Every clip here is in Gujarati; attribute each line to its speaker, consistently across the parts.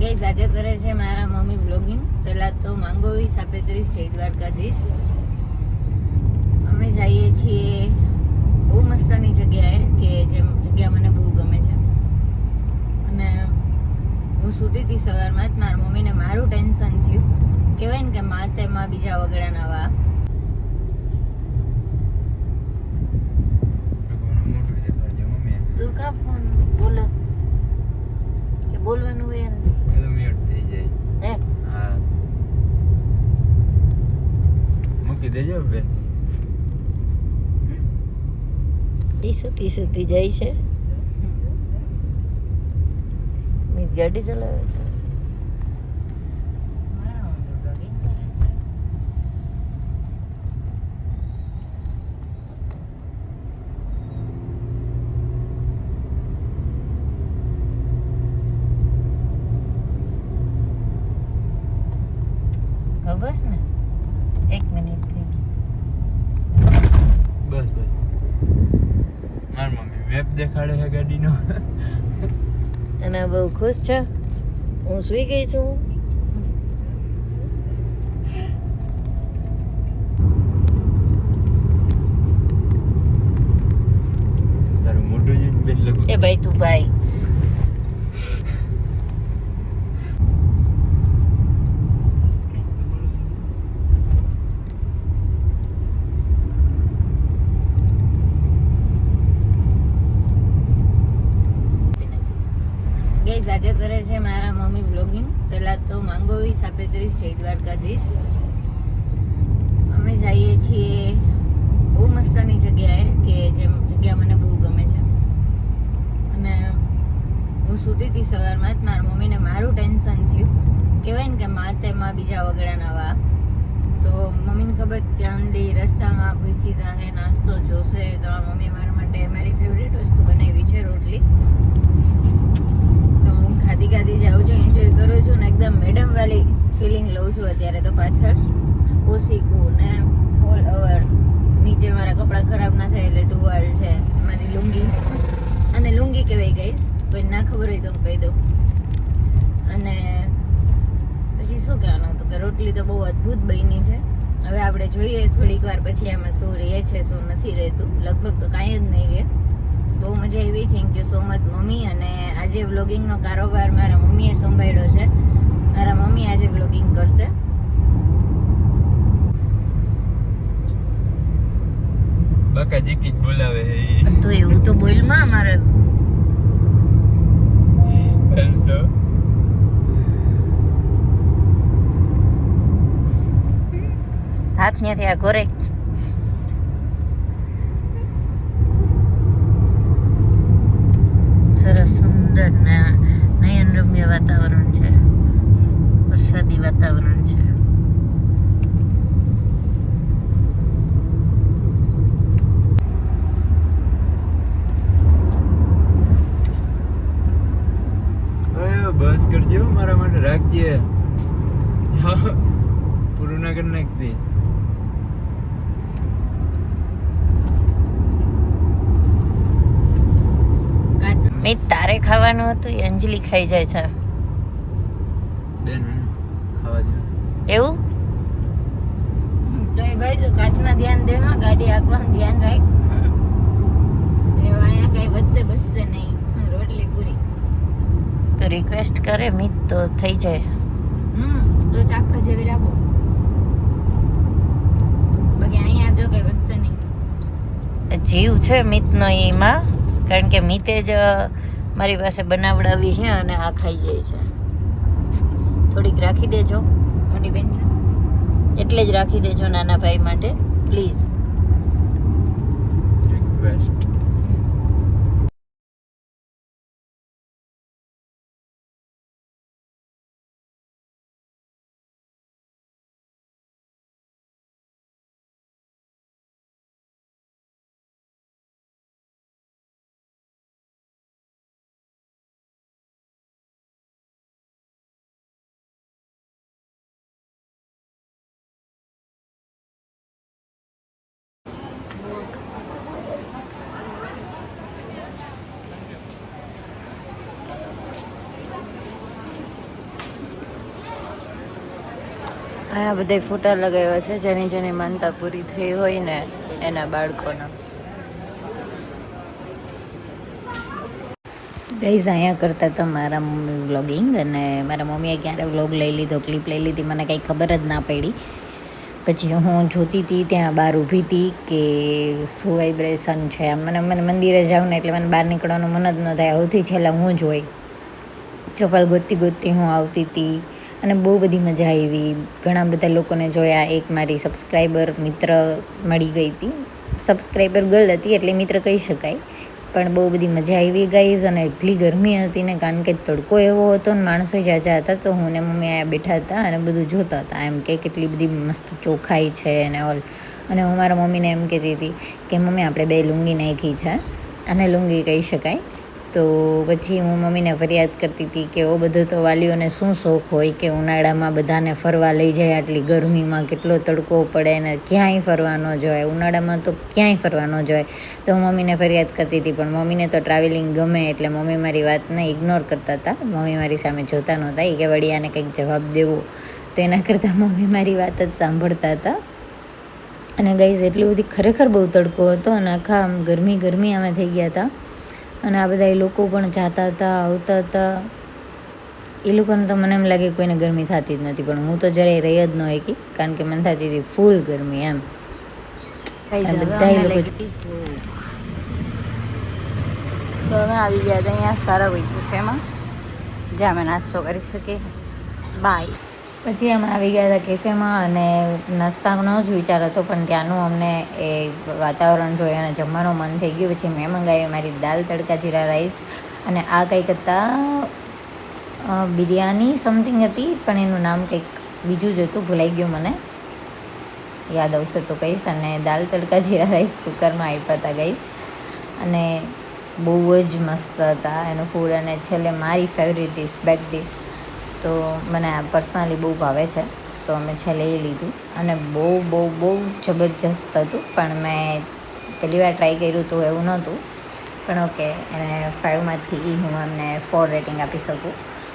Speaker 1: ગઈસ, આજે કરે છે મારા મમ્મી બ્લોગિંગ પહેલાં તો માંગોવી સાપેત્રીસ જય દ્વારકાધીશ. અમે જઈએ છીએ બહુ મસ્તની જગ્યાએ, કે જે જગ્યા મને બહુ ગમે છે. અને હું સૂતી હતી સવારમાં જ મારા મમ્મીને મારું ટેન્શન થયું. કહેવાય ને કે માતેમાં બીજા વગડાના વા તું કા ફોન બોલસ? કે બોલવાનું હોય
Speaker 2: બધું મ્યુટ થઈ જાય
Speaker 1: હે
Speaker 2: હા મૂકી દેજો બે
Speaker 3: સુતી સુતી જાય છે. મીત ગાડી ચલાવે છે
Speaker 1: મારા મમ્મી બ્લોગિંગ કરે છે
Speaker 3: હવે બસ ને એક મિનિટ થઈ ગઈ
Speaker 2: બસ બસ માર મમ્મી મેપ દેખાડે
Speaker 3: અને બહુ ખુશ છે? હું સુઈ ગઈ છું
Speaker 2: તારું મોટું જોઈને બેન લગું
Speaker 3: એ ભાઈ તું ભાઈ
Speaker 1: ગઈસ આજે કરે છે મારા મમ્મી બ્લોગિંગ પહેલા તો માંગોવી સાપેત્રીસ જય દ્વારકાધીશ. અમે જઈએ છીએ બહુ મસ્તની જગ્યાએ કે જેમ જગ્યા મને બહુ ગમે છે. અને હું સૂતી હતી સવારમાં જ મારા મમ્મીને મારું ટેન્શન થયું. કહેવાય ને કે માતેમાં બીજા વગડાના વા તો મમ્મીને ખબર કે ઓનલી રસ્તામાં ભૂખી થાય નાસ્તો જોશે તો મમ્મી મારા માટે મારી ફેવરેટ વસ્તુ બનાવી છે રોટલી તો હું ખાધી ખાધી જાઉં છું એન્જોય કરું છું ને એકદમ મેડમ વાળી ફિલિંગ લઉં છું અત્યારે તો પાછળ ઓસીકું ને ઓલ ઓવર નીચે મારા કપડાં ખરાબ ના થાય એટલે ટુવાલ છે, મારી લુંગી. અને લુંગી કહેવાય ગઈશ કોઈ ના ખબર હોય તો હું કહી દઉં. અને પછી શું કહેવાનું હતું કે રોટલી તો બહુ અદ્ભુત બની છે. હવે આપણે જોઈએ, થોડીક વાર પછી એમાં શું રહે છે, શું નથી રહેતું. લગભગ તો કાંઈ જ નહીં રહે. બહુ મજા આવી. Thank you so much mummy. અને આજે વ્લોગિંગનો કારોબાર મારા મમ્મીએ સંભાળ્યો છે. મારા મમ્મી આજે વ્લોગિંગ કરશે.
Speaker 2: બાકા જીકી જ બોલાવે હે
Speaker 3: તો એવું તો બોલમાં અમારે.
Speaker 2: હેલો
Speaker 3: હાથ ત્યાંથી આ ઘોરે. સરસ સુંદર ને નયનરમ્ય વાતાવરણ છે. વરસાદી વાતાવરણ છે
Speaker 2: અરે બસ કરજો મારા માટે રાખજે હા, પૂરું ના કરી નાખતી
Speaker 1: કાચ-
Speaker 3: મેં તારે ખાવાનું હતું એ અંજલિ ખાઈ જાય છે.
Speaker 2: બેન ખાવા દે
Speaker 3: એવું?
Speaker 1: તો એ ભાઈ તો કાચમાં ધ્યાન દેવા ગાડી આગવાનું ધ્યાન રાખ. એવા અહીંયા કઈ બચશે બચશે નહીં. રોટલી પૂરી.
Speaker 3: તો રિક્વેસ્ટ કરે મિત તો થઈ જાય.
Speaker 1: હમ તો ચાખવા જેવી રાખો. બાકી અહીંયા જો કઈ બચશે નહીં.
Speaker 3: જીવ છે મિતનો એમાં કારણ કે મિતે જ મારી પાસે બનાવડાવી છે અને આ ખાઈ જાય છે. થોડીક રાખી દેજો.
Speaker 1: મોટી બેન
Speaker 3: એટલે જ રાખી દેજો નાના ભાઈ માટે. પ્લીઝ
Speaker 2: રિક્વેસ્ટ
Speaker 1: આ બધા ફોટા લગાવ્યા છે, જેની જેની માનતા પૂરી થઈ હોય ને એના બાળકોના. ગઈઝ અહીંયા કરતા હતા મારા મમ્મી વ્લોગિંગ અને મારા મમ્મીએ ક્યારે વ્લોગ લઈ લીધો ક્લિપ લઈ લીધી, મને કંઈ ખબર જ ના પડી. પછી હું જોતી હતી, ત્યાં બહાર ઊભી હતી કે શું વાઇબ્રેશન છે આમ. મને મને મંદિરે જાઉં ને એટલે મને બહાર નીકળવાનું મન જ ન થાય. સૌથી છેલ્લા હું જ હોય ચપ્પલ ગોતતી ગોતતી હું આવતી હતી. અને બહુ બધી મજા આવી. ઘણા બધા લોકોને જોયા. એક મારી સબસ્ક્રાઈબર મિત્ર મળી ગઈ હતી. સબસ્ક્રાઈબર ગર્લ હતી એટલે મિત્ર કહી શકાય. પણ બહુ બધી મજા આવી ગાઈઝ અને એટલી ગરમી હતી ને કારણ કે તડકો એવો હતો ને માણસો જાજા હતા તો હું ને મમ્મી આ બેઠા હતા અને બધું જોતા હતા. એમ કે કેટલી બધી મસ્ત ચોખાઈ છે અને ઓલ અને હું મારા મમ્મીને એમ કહેતી હતી કે, મમ્મી, આપણે બે લુંગી નાખી છે. અને લુંગી કહી શકાય. તો પછી હું મમ્મીને ફરિયાદ કરતી હતી કે ઓ બધો તો વાલીઓને શું શોખ હોય કે ઉનાળામાં બધાને ફરવા લઈ જાય આટલી ગરમીમાં કેટલો તડકો પડે ને ક્યાંય ફરવા ન જવાય, ઉનાળામાં તો ક્યાંય ફરવા ન જવાય. તો હું મમ્મીને ફરિયાદ કરતી હતી, પણ મમ્મીને તો ટ્રાવેલિંગ ગમે એટલે મમ્મી મારી વાતને ઇગ્નોર કરતા હતા. મમ્મી મારી સામે જોતા નહોતા. એ કે વળી આને કંઈક જવાબ દેવો. તો એના કરતાં મમ્મી મારી વાત જ સાંભળતા હતા. અને ગઈઝ એટલી બધી ખરેખર બહુ તડકો હતો અને આખા આમ ગરમી ગરમી અમે થઈ ગયા હતા. અને આ બધા એ લોકો પણ જાતા હતા આવતા હતા. એ લોકોને તો મને એમ લાગે કોઈને ગરમી થતી જ નથી પણ હું તો જરાય રહી જ ન શકી કારણ કે મને થતી હતી ફૂલ ગરમી એમ. બધા લોકો તો અમે આવી ગયા હતા અહીંયા સારા હોય કેફેમાં જ્યાં અમે નાસ્તો કરી શકીએ. બાય પછી અમે આવી ગયા હતા કેફેમાં અને નાસ્તાનો જ વિચાર હતો, પણ ત્યાંનું અમને એ વાતાવરણ જોઈ અને જમવાનું મન થઈ ગયું. પછી મેં મંગાવી મારી દાલ તડકા જીરા રાઈસ અને આ કંઈક હતા બિરયાની સમથિંગ હતી, પણ એનું નામ કંઈક બીજું જ હતું, ભૂલાઈ ગયું મને. યાદ આવશે તો કહીશ. અને દાલ તડકા જીરા રાઈસ કુકરમાં આપ્યા હતા ગઈશ અને બહુ જ મસ્ત હતા. એનું ફૂડ અને છેલ્લે મારી ફેવરેટ ડિશ બેક ડિશ તો મને આ પર્સનલી બહુ ભાવે છે. તો અમે છેલ્લે એ લીધું. અને બહુ બહુ બહુ જબરજસ્ત હતું. પણ મેં પહેલી વાર ટ્રાય કર્યું તો એવું નહોતું. પણ ઓકે એને ફાઇવમાંથી હું એમને ફોર રેટિંગ આપી શકું.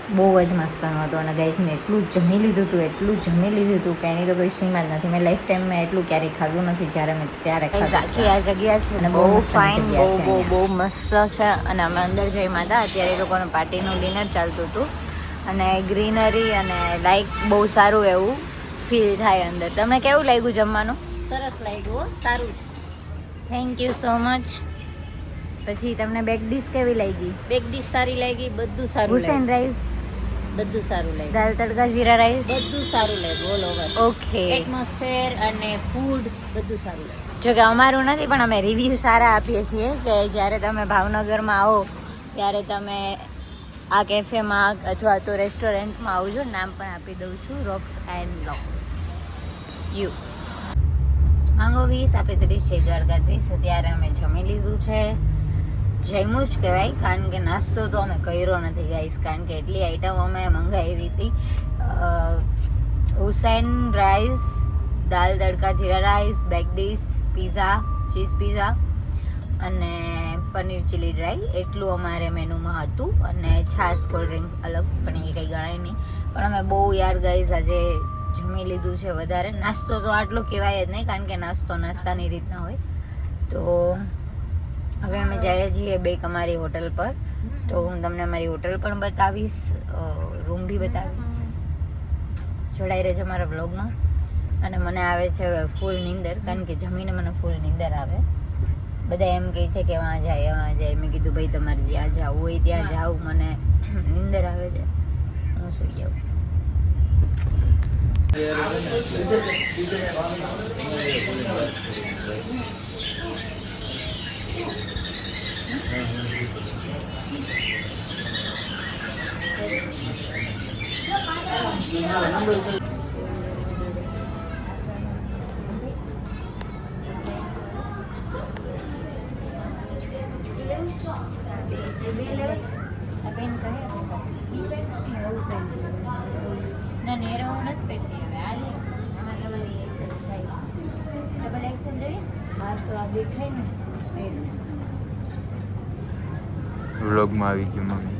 Speaker 1: બહુ જ મસ્ત હતું. અને ગાઈઝને એટલું જમી લીધું હતું એટલું જમી લીધું હતું કે એની તો કોઈ સીમા જ નથી. મેં લાઈફ ટાઈમ મેં એટલું ક્યારેય ખાધું નથી જ્યારે મેં ત્યારે ખાધું
Speaker 3: આખી આ જગ્યા છે.
Speaker 1: અને બહુ
Speaker 3: બહુ ફાઇન બહુ બહુ બહુ મસ્ત છે. અને અમે અંદર જઈ હતા અત્યારે એ લોકોનું પાર્ટીનું ડિનર ચાલતું હતું. અને ગ્રીનરી અને લાઈક બહુ સારું એવું ફીલ થાય અંદર. તમને કેવું લાગ્યું જમવાનું?
Speaker 4: સરસ લાગ્યું હો, સારું છે.
Speaker 3: થેન્ક યુ સો મચ પછી તમને બેક ડિશ કેવી લાગી?
Speaker 4: બેક ડીશ સારી લાગી બધું સારું
Speaker 3: હુસેન રાઈસ
Speaker 4: બધું સારું લાગ્યું.
Speaker 3: દાલ તડકા જીરા રાઈસ
Speaker 4: બધું સારું લાગ્યું ઓલ ઓવર
Speaker 3: ઓકે
Speaker 4: એટમોસ્ફેર અને ફૂડ બધું સારું લાગ્યું.
Speaker 3: જો કે અમારું નથી પણ અમે રિવ્યૂ સારા આપીએ છીએ કે જ્યારે તમે ભાવનગરમાં આવો ત્યારે તમે આ કેફેમાં અથવા તો રેસ્ટોરન્ટમાં આવજો, નામ પણ આપી દઉં છું રોક્સ એન્ડ લોક્સ યુ માંગો વીસ, આપે ત્રીસ છે દ્વારકાધીશ અત્યારે અમે જમી લીધું છે. જમ્યું જ કહેવાય, કારણ કે નાસ્તો તો અમે કર્યો નથી ગાઈસ કારણ કે એટલી આઈટમ અમે મંગાવી હતી. Hussain rice dal tadka jeera rice bake dish pizza cheese pizza અને પનીર ચીલી ડ્રાય એટલું અમારે મેનુમાં હતું અને છાશ કોલ્ડ ડ્રિંક અલગ, પણ એ કંઈ ગણાય નહીં. પણ અમે બહુ યાર ગાઈસ આજે જમી લીધું છે વધારે. નાસ્તો તો આટલો કહેવાય જ નહીં, કારણ કે નાસ્તો નાસ્તાની રીતના હોય. તો હવે અમે જઈએ છીએ બેક અમારી હોટલ પર. તો હું તમને અમારી હોટલ પણ બતાવીશ રૂમ બી બતાવીશ. જોડાઈ રહેજો મારા બ્લોગમાં અને મને આવે છે ફૂલ નીંદર, કારણ કે જમીને મને ફૂલ નીંદર આવે. બધા એમ કહે છે કે વાં જાય વાં જાય. મેં કીધું ભાઈ તમારે જ્યાં જવું હોય ત્યાં જાઉં મને નીંદર આવે છે. હું સુઈ જાઉં. ના હું નથી પહેરતી હવે આ લે આમાં તમારી exercise થાય ડબલ એક્સેલ તો આ દેખાય ને
Speaker 2: વ્લોગમાં આવી ગયું મમ્મી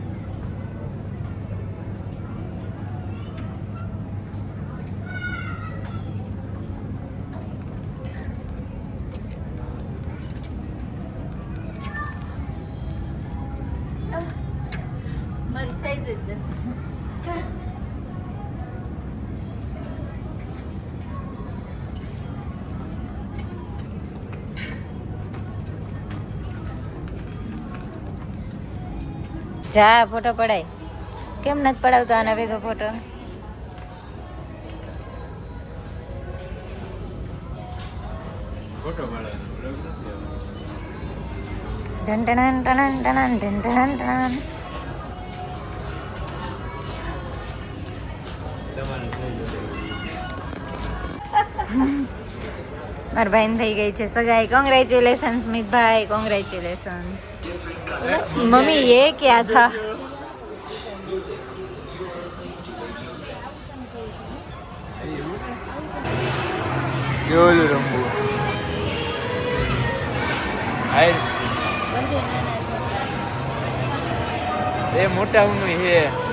Speaker 3: જા
Speaker 1: ફોટો પડાય. કેમ નથી પડાવતો આના ભેગો ફોટો? ઢણ ઢણ.
Speaker 2: તમારે થઈ જશે
Speaker 1: મારા ભાઈ થઈ ગઈ છે સગાઈ. કોંગ્રેચ્યુલેશન સ્મિતભાઈ કોંગ્રેચ્યુલેશન મમ્મી ये क्या था
Speaker 2: કેવું રમવું હાય
Speaker 3: બધે નાના છોકરા
Speaker 2: એ મોટા નું છે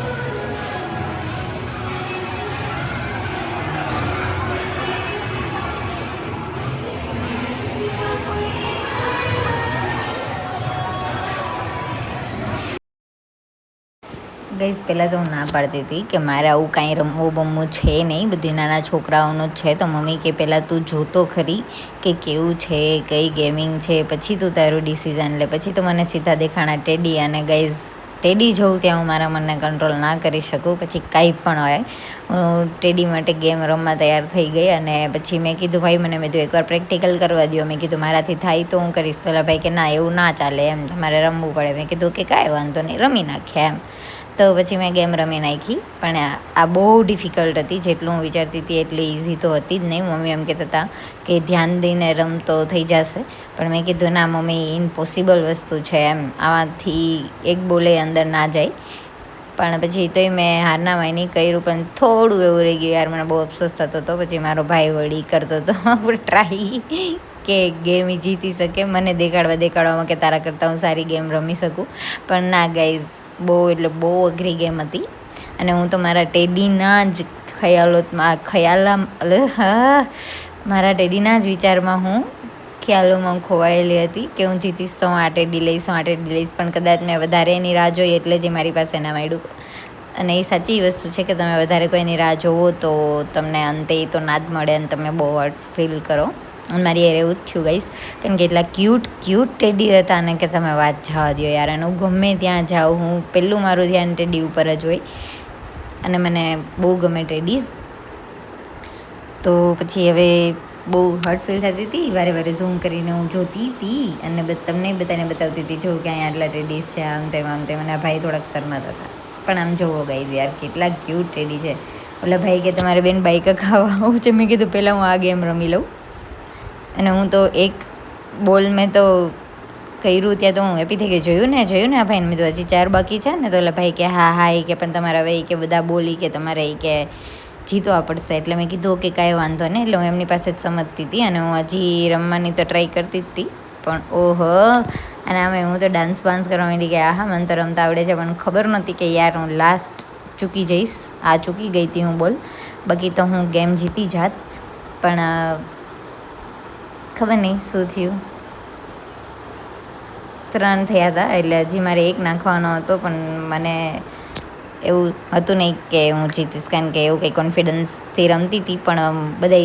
Speaker 1: ગઈસ, પહેલાં તો હું ના પાડતી હતી કે મારે આવું કાંઈ રમવું બમવું છે નહીં. બધી નાના છોકરાઓનું જ છે. તો મમ્મી કે પહેલાં તું જોતો ખરી કે કેવું છે, કઈ ગેમિંગ છે. પછી તું તારું ડિસિઝન લે. પછી તો મને સીધા દેખાણા ટેડી અને ગઈઝ ટેડી જોઉં ત્યાં હું મારા મનને કંટ્રોલ ના કરી શકું. પછી કાંઈ પણ હોય. હું ટેડી માટે ગેમ રમવા તૈયાર થઈ ગઈ અને પછી મેં કીધું, ભાઈ, મને મેં કીધું એકવાર પ્રેક્ટિકલ કરવા દો મેં કીધું, મારાથી થાય તો હું કરીશ. તો ભાઈ કે, ના, એવું ના ચાલે. એમ, તમારે રમવું પડે. મેં કીધું કે કાંઈ વાંધો નહીં. રમી નાખ્યા એમ. તો પછી મેં ગેમ રમી નાખી. પણ આ- બહુ ડિફિકલ્ટ હતી. જેટલું હું વિચારતી હતી એટલી ઇઝી તો હતી જ નહીં. મમ્મી એમ કહેતા હતા કે ધ્યાન દઈને રમતો થઈ જશે. પણ મેં કીધું, ના મમ્મી ઇમ્પોસિબલ વસ્તુ છે. એમ આમાંથી એક બોલે અંદર ના જાય. પણ પછી તોય મેં હારના માયની કર્યું. પણ થોડું એવું રહી ગયું યાર. મને બહુ અફસોસ થતો હતો. પછી મારો ભાઈ વળી કરતો હતો. ટ્રાય કે ગેમ જીતી શકે. મને દેખાડવા દેખાડવામાં કે તારા કરતાં હું સારી ગેમ રમી શકું. પણ ના ગાઈઝ બહુ, એટલે બહુ અઘરી ગેમ હતી. અને હું તો મારા ટેડીના જ ખયાલોમાં ખયાલા હા, મારા ટેડીના જ વિચારમાં હું ખ્યાલોમાં ખોવાયેલી હતી કે હું જીતીશ તો હું આ ટેડી લઈશ, હું આ ટેડી લઈશ, પણ કદાચ મેં વધારે એની રાહ જોઈ એટલે જ મારી પાસે ના માંડ્યું અને એ સાચી વસ્તુ છે કે તમે વધારે કોઈની રાહ જોવો તો તમને અંતે તો ના જ મળે અને તમે બહુ ફીલ કરો. અને મારી યાર એવું થયું ગઈશ કારણ કે એટલા ક્યુટ ક્યુટ ટેડી હતા ને કે તમે વાત જવા દો યાર. અને હું ગમે ત્યાં જાઉં, હું પહેલું મારું ધ્યાન ટેડી ઉપર જ હોય. અને મને બહુ ગમે ટેડીઝ તો પછી હવે બહુ હર્ટ ફીલ થતી હતી. વારે વારે ઝૂમ કરીને હું જોતી હતી અને તમને બધાને બતાવતી હતી, જો કે અહીંયા આટલા ટેડીઝ છે, આમ તેમ આમ તેમ. અને ભાઈ થોડાક શરમાતા હતા. પણ આમ જોવો ગઈ યાર, કેટલા ક્યુટ ટેડી છે. ઓલા ભાઈ કે, તમારે બેન બાઈક ખાવા આવું છે. મેં કીધું પહેલાં હું આ ગેમ રમી લઉં. અને હું તો એક બોલ મેં તો કર્યું ત્યાં તો હું હેપી થઈ ગઈ. જોયું ને જોયું ને આ ભાઈને? મેં તો હજી ચાર બાકી છે ને, તો ઓલા ભાઈ કે, હા હા, એ કે, પણ તમારે હવે એ કે બધા બોલી કે તમારે એ કે જીતવા પડશે. એટલે મેં કીધું કે કાંઈ વાંધો નહીં. એટલે હું એમની પાસે જ સમજતી હતી અને હું હજી રમવાની તો ટ્રાય કરતી જ હતી. પણ ઓહો! અને આમે હું તો ડાન્સ બાન્સ કરવા માંડી કે, આહા, મને તો રમતા આવડે છે, પણ ખબર નહોતી કે યાર હું લાસ્ટ ચૂકી જઈશ. આ ચૂકી ગઈ હતી હું બોલ. બાકી તો હું ગેમ જીતી જાત. પણ ખબર નહીં શું થયું. ત્રણ થયા હતા, એટલે હજી મારે એક નાખવાનો હતો, પણ મને એવું હતું નહીં કે હું જીતીશ, કારણ કે એવું કંઈ કોન્ફિડન્સથી રમતી હતી, પણ બધા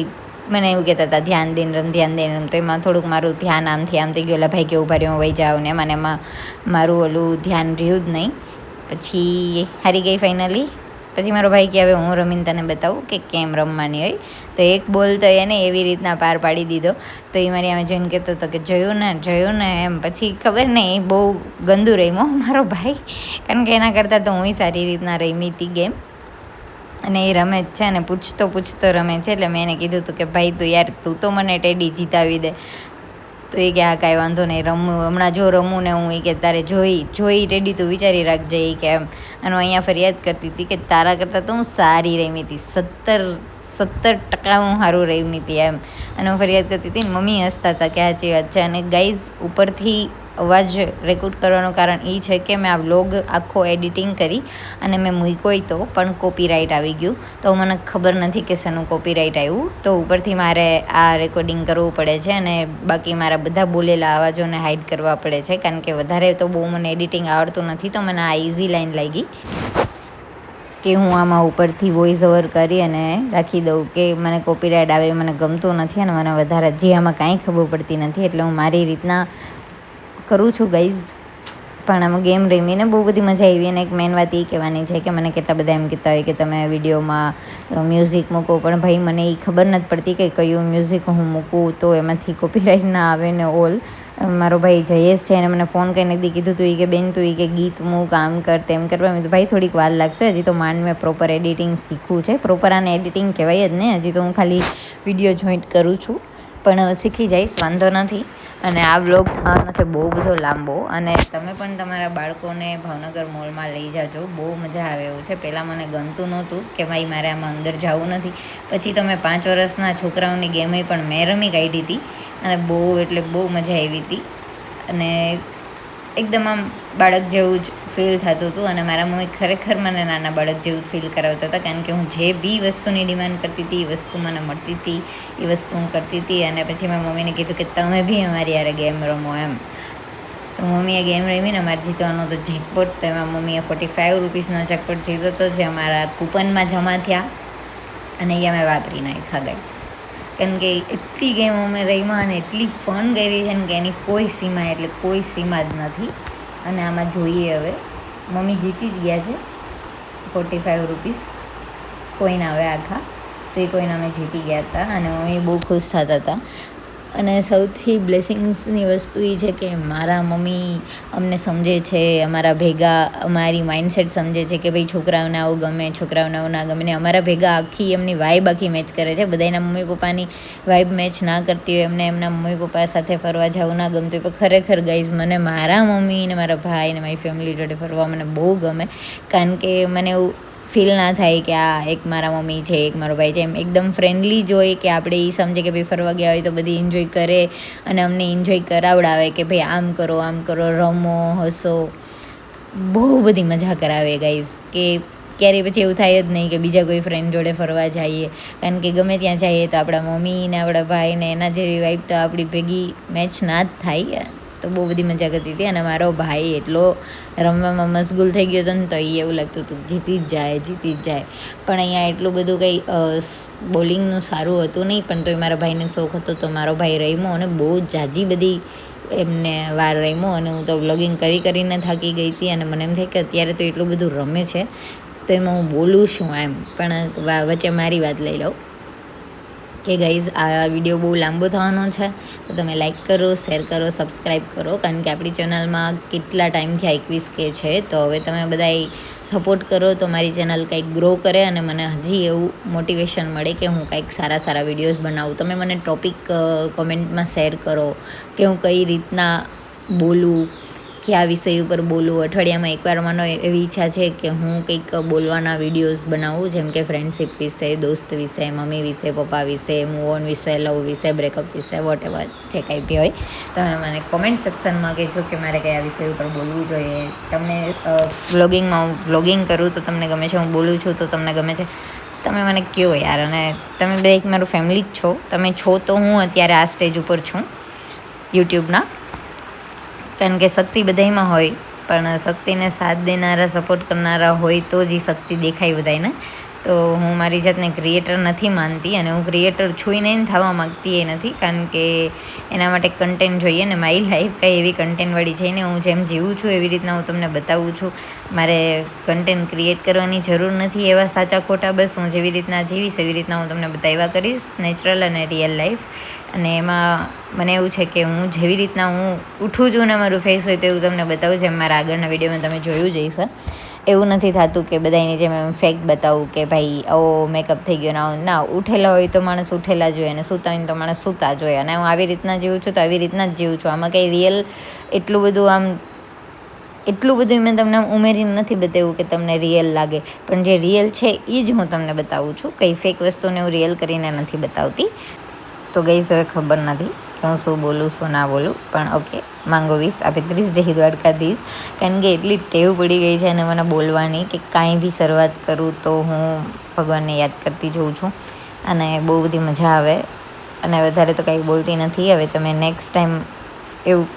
Speaker 1: મને એવું કહેતા હતા, ધ્યાન દઈને રમ, ધ્યાન દઈને રમ. તો એમાં થોડુંક મારું ધ્યાન આમથી આમ થઈ ગયું, એટલે ભાઈ કે ઊભા રહ્યો વહી જાઉં ને મને એમાં મારું ઓલું ધ્યાન રહ્યું જ નહીં. પછી હારી ગઈ ફાઇનલી પછી મારો ભાઈ કે હવે હું રમીને તને બતાવું કે કેમ રમવાની હોય. તો એક બોલ તો એને એવી રીતના પાર પાડી દીધો. તો એ મારી આમે જોઈને કહેતો હતો કે, જોયું ને જોયું ને. એમ પછી ખબર નહીં બહુ ગંદુ રમ્યો મારો ભાઈ. કારણ કે એના કરતાં તો હું સારી રીતના રમી હતી ગેમ. અને એ રમે જ છે અને પૂછતો પૂછતો રમે છે. એટલે મેં એને કીધું હતું કે, ભાઈ તું યાર, તું તો મને ટેડી જીતાવી દે. તો એ કે આ કાંઈ વાંધો નહીં રમવું હમણાં જો રમું ને હું એ કે તારે જોઈ જોઈ રેડી તું વિચારી રાખજે એ કે એમ. અને હું અહીંયા ફરિયાદ કરતી હતી કે તારા કરતાં તો હું સારી રમી હતી. સત્તર સત્તર ટકા હું સારું રમી હતી એમ. અને હું ફરિયાદ કરતી હતી મમ્મી હસતા હતા કે સાચી વાત છે. અને ગાઈઝ ઉપરથી અવાજ રેકોર્ડ કરવાનું કારણ એ છે કે મેં આ વ્લોગ આખો એડિટિંગ કરી અને મેં મૂક્યો તો, પણ કોપીરાઇટ આવી ગયું. તો મને ખબર નથી કે શેનું કોપીરાઇટ આવ્યું. તો ઉપરથી મારે આ રેકોર્ડિંગ કરવું પડે છે અને બાકી મારા બધા બોલેલા અવાજોને હાઇડ કરવા પડે છે. કારણ કે વધારે તો બહુ મને એડિટિંગ આવડતું નથી, તો મને આ ઇઝી લાઈન લાગી કે હું આમાં ઉપરથી વોઇસ ઓવર કરી અને રાખી દઉં કે મને કોપીરાઇટ આવે મને ગમતું નથી અને મને વધારે જે આમાં કાંઈ ખબર પડતી નથી. એટલે હું મારી રીતના કરું છું ગઈઝ પણ આમાં ગેમ રમીને બહુ બધી મજા આવી અને એક મેન વાત એ કહેવાની છે કે મને કેટલા બધા એમ કહેતા હોય કે તમે વિડીયોમાં મ્યુઝિક મૂકો, પણ ભાઈ મને એ ખબર નથી પડતી કે કયું મ્યુઝિક હું મૂકું તો એમાંથી કોપીરાઇટ ના આવે ને ઓલ મારો ભાઈ જયેશ છે, એને મને ફોન કરીને દી કીધું તું એ કે, બેન, તું એ કે ગીત મૂક આમ કર, તેમ કરવા મેં તો ભાઈ, થોડીક વાર લાગશે. હજી તો માંડ મેં પ્રોપર એડિટિંગ શીખવું છે. પ્રોપર આને એડિટિંગ કહેવાય જ ને. હજી તો હું ખાલી વીડિયો જોઈન્ટ કરું છું. પણ શીખી જઈશ, વાંધો નથી. અને આ બ્લોગ છે બહુ બધો લાંબો. અને તમે પણ તમારા બાળકોને ભાવનગર મોલમાં લઈ જાજો. બહુ મજા આવે એવું છે. પહેલાં મને ગમતું નહોતું કે ભાઈ મારે આમાં અંદર જવું નથી. પછી તમે પાંચ વર્ષના છોકરાઓની ગેમે પણ મેં રમી કાઢી હતી. અને બહુ એટલે બહુ મજા આવી હતી. અને એકદમ આમ બાળક જેવું જ ફીલ થતું હતું અને મારા મમ્મી ખરેખર મને નાના બાળક જેવું ફીલ કરાવતા હતા, કારણ કે હું જે બી વસ્તુની ડિમાન્ડ કરતી હતી, એ વસ્તુ મને મળતી હતી, એ વસ્તુ હું કરતી હતી અને પછી મેં મમ્મીને કીધું કે તમે બી અમારી યારે ગેમ રમો એમ. તો મમ્મીએ ગેમ રમીને અમારે જીતવાનો તો જેકપોટ તો એમાં મમ્મીએ ફોર્ટી ફાઇવ રૂપીસનો જેકપોટ જીતો હતો જે અમારા કૂપનમાં જમા થયા. અને એ અમે વાપરી નાખ્યા ગાઈશ કારણ કે એટલી ગેમ અમે રમ્યા અને એટલી ફન કરી છે ને કે એની કોઈ સીમા એટલે કોઈ સીમા જ નથી. અને આમાં જોઈએ હવે મમ્મી જીતી જ ગયા છે. ફોર્ટી ફાઇવ રૂપીસ કોઈન આવે આખા. તો એ કોઈન અમે જીતી ગયા હતા અને મમ્મી બહુ ખુશ થતા હતા. અને સૌથી બ્લેસિંગ્સની વસ્તુ એ છે કે મારા મમ્મી અમને સમજે છે, અમારા ભેગા, અમારી માઇન્ડસેટ સમજે છે કે ભાઈ છોકરાઓને આવું ગમે, છોકરાઓને આવું ના ગમે ને અમારા ભેગા આખી એમની વાઇબ આખી મેચ કરે છે. બધાના મમ્મી પપ્પાની વાઇબ મેચ ના કરતી હોય, એમને એમના મમ્મી પપ્પા સાથે ફરવા જવું ના ગમતું હોય, પણ ખરેખર ગાઈઝ મને મારા મમ્મી ને મારા ભાઈ ને મારી ફેમિલી જોડે ફરવા મને બહુ ગમે. કારણ કે મને એવું ફીલ ના થાય કે આ એક મારા મમ્મી છે, એક મારો ભાઈ છે. એમ એકદમ ફ્રેન્ડલી જોઈએ કે આપણે એ સમજે કે ભાઈ ફરવા ગયા હોય તો બધી એન્જોય કરે અને અમને એન્જોય કરાવડાવે કે ભાઈ આમ કરો આમ કરો, રમો, હસો. બહુ બધી મજા કરાવે ગાઈઝ કે ક્યારેય પછી એવું થાય જ નહીં કે બીજા કોઈ ફ્રેન્ડ જોડે ફરવા જઈએ. કારણ કે ગમે ત્યાં જઈએ તો આપણા મમ્મી ને, આપણા ભાઈ ને એના જેવી વાઈફ તો આપણી ભેગી મેચ ના જ થાય તો બહુ બધી મજા કરતી હતી અને મારો ભાઈ એટલો રમવામાં મશગુલ થઈ ગયો હતો ને તો એ એવું લાગતું હતું જીતી જ જાય, જીતી જ જાય. પણ અહીંયા એટલું બધું કંઈ બોલિંગનું સારું હતું નહીં, પણ તોય મારા ભાઈને શોખ હતો તો મારો ભાઈ રમ્યો અને બહુ જાજી બધી એમને વાર રમ્યો અને હું તો વ્લોગિંગ કરી કરીને થાકી ગઈ હતી અને મને એમ થાય કે અત્યારે તો એટલું બધું રમે છે, તો એમાં હું બોલું છું એમ. પણ વચ્ચે મારી વાત લઈ લઉં. કે ગાઈઝ આ વીડિયો બહુ લાંબો થવાનો છે, તો તમે લાઈક કરો શેર કરો સબસ્ક્રાઈબ કરો, કારણ કે આપણી ચેનલમાં કેટલા ટાઈમથી એકવીસ કે છે, તો હવે તમે બધાય સપોર્ટ કરો તો મારી ચેનલ કંઈક ગ્રો કરે અને મને હજી એવું મોટિવેશન મળે કે હું કંઈક સારા સારા વિડીયોઝ બનાવું. તમે મને ટોપિક કોમેન્ટમાં શેર કરો કે હું કઈ રીતના બોલું કયા વિષય ઉપર બોલું અઠવાડિયામાં એકવાર મને એવી ઈચ્છા છે કે હું કંઈક બોલવાના વિડીયોઝ બનાવું, જેમ કે ફ્રેન્ડશિપ વિશે, દોસ્ત વિશે, મમ્મી વિશે, પપ્પા વિશે મૂવ ઓન વિશે લવ વિશે બ્રેકઅપ વિશે વોટ એવર જે કંઈ બી હોય. તમે મને કોમેન્ટ સેક્શનમાં કહેજો કે મારે કયા વિષય ઉપર બોલવું જોઈએ. તમને વ્લોગિંગમાં હું વ્લોગિંગ કરું તો તમને ગમે છે, હું બોલું છું તો તમને ગમે છે. તમે મને કહો યાર, અને તમે બધા એક મારું ફેમિલી જ છો. તમે છો તો હું અત્યારે આ સ્ટેજ ઉપર છું યુટ્યુબના કારણ કે શક્તિ બધાયમાં હોય. પણ શક્તિને સાથ દેનારા સપોર્ટ કરનારા હોય તો જ એ શક્તિ દેખાય બધાયને. તો હું મારી જાતને ક્રિએટર નથી માનતી અને હું ક્રિએટર છું નહીં થવા માગતી એ નથી. કારણ કે એના માટે કન્ટેન્ટ જોઈએ ને મારી લાઈફ કંઈ એવી કન્ટેન્ટવાળી છે ને હું જેમ જીવું છું એવી રીતના હું તમને બતાવું છું. મારે કન્ટેન્ટ ક્રિએટ કરવાની જરૂર નથી એવા સાચા ખોટા. બસ હું જેવી રીતના જીવીશ એવી રીતના હું તમને બતાવ્યા કરીશ. નેચરલ અને રિયલ લાઈફ અને એમાં મને એવું છે કે હું જેવી રીતના હું ઉઠું છું ને મારું ફેસ હોય તેવું તમને બતાવું, જેમ મારા આગળના વિડીયોમાં તમે જોયું જ હશે. એવું નથી થતું કે બધાની જેમ એમ ફેક બતાવું કે ભાઈ આવો મેકઅપ થઈ ગયો. ના ના, ઉઠેલા હોય તો માણસ ઉઠેલા જોઈએ અને સૂતા હોય તો માણસ સૂતા જોઈએ અને હું આવી રીતના જીવું છું તો આવી રીતના જ જીવું છું. આમાં કંઈ રિયલ એટલું બધું આમ, એટલું બધું મેં તમને ઉમેરીને નથી બતાવ્યું કે તમને રિયલ લાગે. પણ જે રિયલ છે એ જ હું તમને બતાવું છું. કંઈ ફેક વસ્તુને હું રિયલ કરીને નથી બતાવતી. તો ગઈ ખબર નથી. હું શું બોલું શું ના બોલું. પણ ઓકે માંગો વીસ. આપે ત્રીસ જય દ્વારકાધીશ. કારણ કે એટલી ટેવ પડી ગઈ છે અને મને બોલવાની કે કાંઈ બી શરૂઆત કરું તો હું ભગવાનને યાદ કરતી જોઉં છું. અને બહુ બધી મજા આવે. અને વધારે તો કાંઈ બોલતી નથી. હવે તમે નેક્સ્ટ ટાઈમ એવું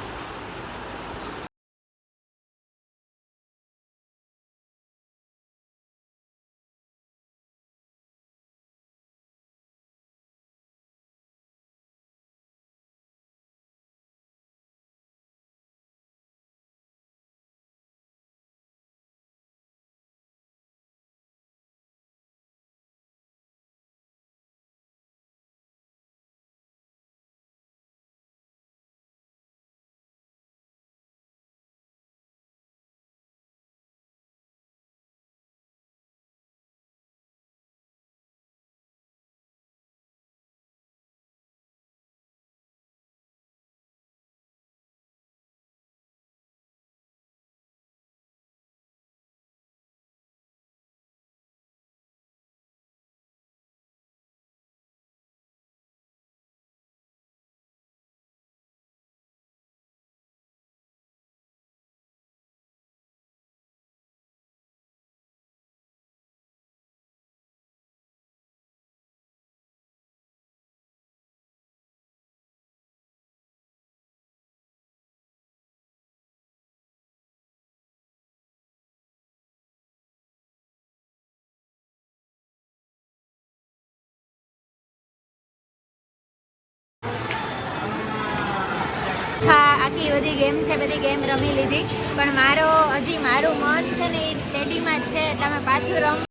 Speaker 3: આખી બધી ગેમ છે, બધી ગેમ રમી લીધી. પણ મારો, હજી મારું મન છે ને એ ટેડીમાં જ છે, એટલે અમે પાછું રમ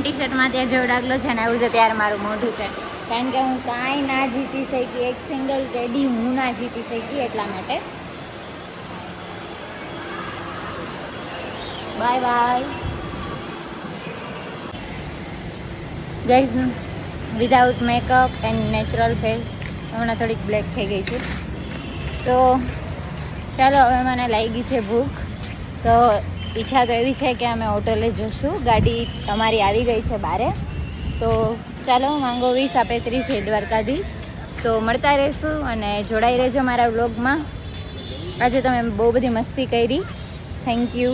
Speaker 3: મમ્મીની ટી શર્ટમાં ત્યાં જેવો છે ને એવું છે ત્યારે મારું મોઢું છે. કારણ કે હું કાંઈ ના જીતી શકી, એક સિંગલ રેડી હું ના જીતી શકી એટલા માટે. Bye bye guys without makeup and natural face હમણાં થોડીક બ્લેક થઈ ગઈ છું. તો ચાલો, હવે મને લાગી છે ભૂખ. તો ઈચ્છા તો એવી છે કે અમે હોટલે જશું. ગાડી અમારી આવી ગઈ છે બારે. તો ચાલો, માંગો વીસ, આપે ત્રીસ છે દ્વારકાધીશ. તો મળતા રહેશું અને જોડાઈ રહેજો મારા વ્લોગમાં. આજે તમે બહુ બધી મસ્તી કરી. Thank you